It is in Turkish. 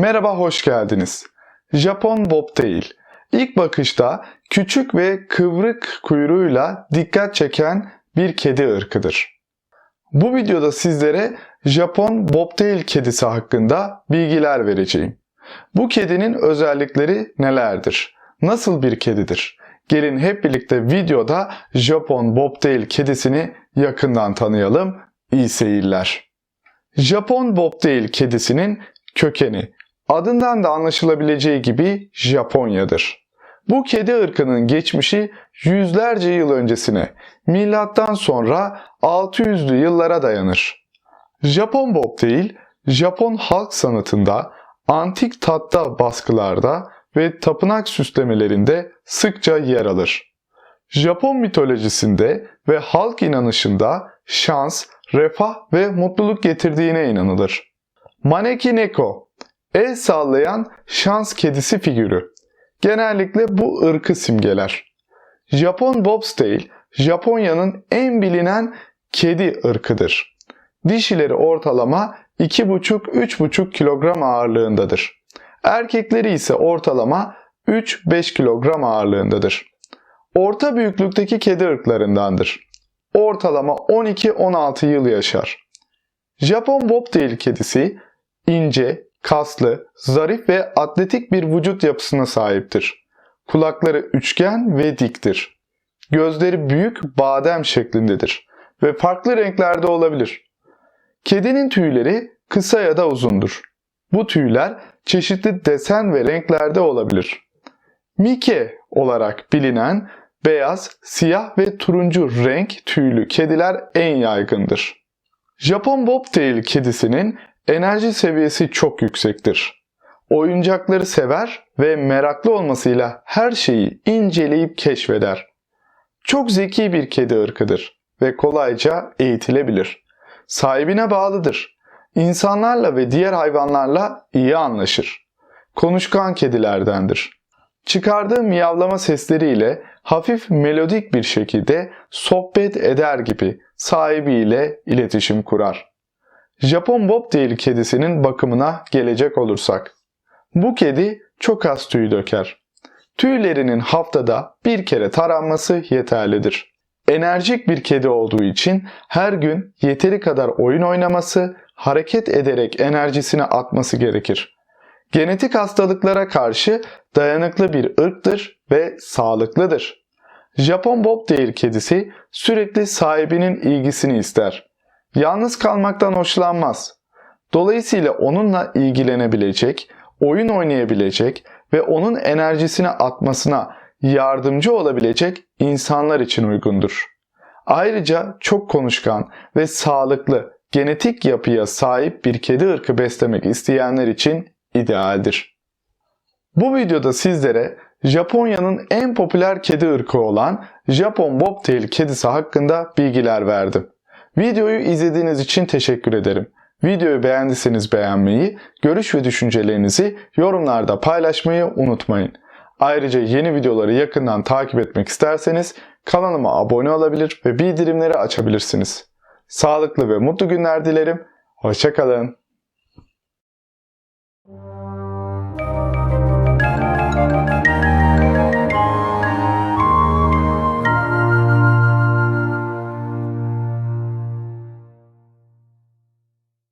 Merhaba, hoş geldiniz. Japon Bobtail. İlk bakışta küçük ve kıvrık kuyruğuyla dikkat çeken bir kedi ırkıdır. Bu videoda sizlere Japon Bobtail kedisi hakkında bilgiler vereceğim. Bu kedinin özellikleri nelerdir? Nasıl bir kedidir? Gelin hep birlikte videoda Japon Bobtail kedisini yakından tanıyalım. İyi seyirler. Japon Bobtail kedisinin kökeni adından da anlaşılabileceği gibi Japonya'dır. Bu kedi ırkının geçmişi yüzlerce yıl öncesine, milattan sonra 600'lü yıllara dayanır. Japon Bobtail, Japon halk sanatında, antik tatta baskılarda ve tapınak süslemelerinde sıkça yer alır. Japon mitolojisinde ve halk inanışında şans, refah ve mutluluk getirdiğine inanılır. Maneki Neko, el sallayan şans kedisi figürü. Genellikle bu ırkı simgeler. Japon Bobtail, Japonya'nın en bilinen kedi ırkıdır. Dişileri ortalama 2,5-3,5 kilogram ağırlığındadır. Erkekleri ise ortalama 3-5 kilogram ağırlığındadır. Orta büyüklükteki kedi ırklarındandır. Ortalama 12-16 yıl yaşar. Japon Bobtail kedisi ince, kaslı, zarif ve atletik bir vücut yapısına sahiptir. Kulakları üçgen ve diktir. Gözleri büyük badem şeklindedir ve farklı renklerde olabilir. Kedinin tüyleri kısa ya da uzundur. Bu tüyler çeşitli desen ve renklerde olabilir. Mike olarak bilinen beyaz, siyah ve turuncu renk tüylü kediler en yaygındır. Japon Bobtail kedisinin enerji seviyesi çok yüksektir. Oyuncakları sever ve meraklı olmasıyla her şeyi inceleyip keşfeder. Çok zeki bir kedi ırkıdır ve kolayca eğitilebilir. Sahibine bağlıdır. İnsanlarla ve diğer hayvanlarla iyi anlaşır. Konuşkan kedilerdendir. Çıkardığı miyavlama sesleriyle hafif melodik bir şekilde sohbet eder gibi sahibiyle iletişim kurar. Japon Bobtail kedisinin bakımına gelecek olursak. Bu kedi çok az tüy döker. Tüylerinin haftada bir kere taranması yeterlidir. Enerjik bir kedi olduğu için her gün yeteri kadar oyun oynaması, hareket ederek enerjisini atması gerekir. Genetik hastalıklara karşı dayanıklı bir ırktır ve sağlıklıdır. Japon Bobtail kedisi sürekli sahibinin ilgisini ister. Yalnız kalmaktan hoşlanmaz. Dolayısıyla onunla ilgilenebilecek, oyun oynayabilecek ve onun enerjisini atmasına yardımcı olabilecek insanlar için uygundur. Ayrıca çok konuşkan ve sağlıklı genetik yapıya sahip bir kedi ırkı beslemek isteyenler için idealdir. Bu videoda sizlere Japonya'nın en popüler kedi ırkı olan Japon Bobtail kedisi hakkında bilgiler verdim. Videoyu izlediğiniz için teşekkür ederim. Videoyu beğendiyseniz beğenmeyi, görüş ve düşüncelerinizi yorumlarda paylaşmayı unutmayın. Ayrıca yeni videoları yakından takip etmek isterseniz kanalıma abone olabilir ve bildirimleri açabilirsiniz. Sağlıklı ve mutlu günler dilerim. Hoşçakalın.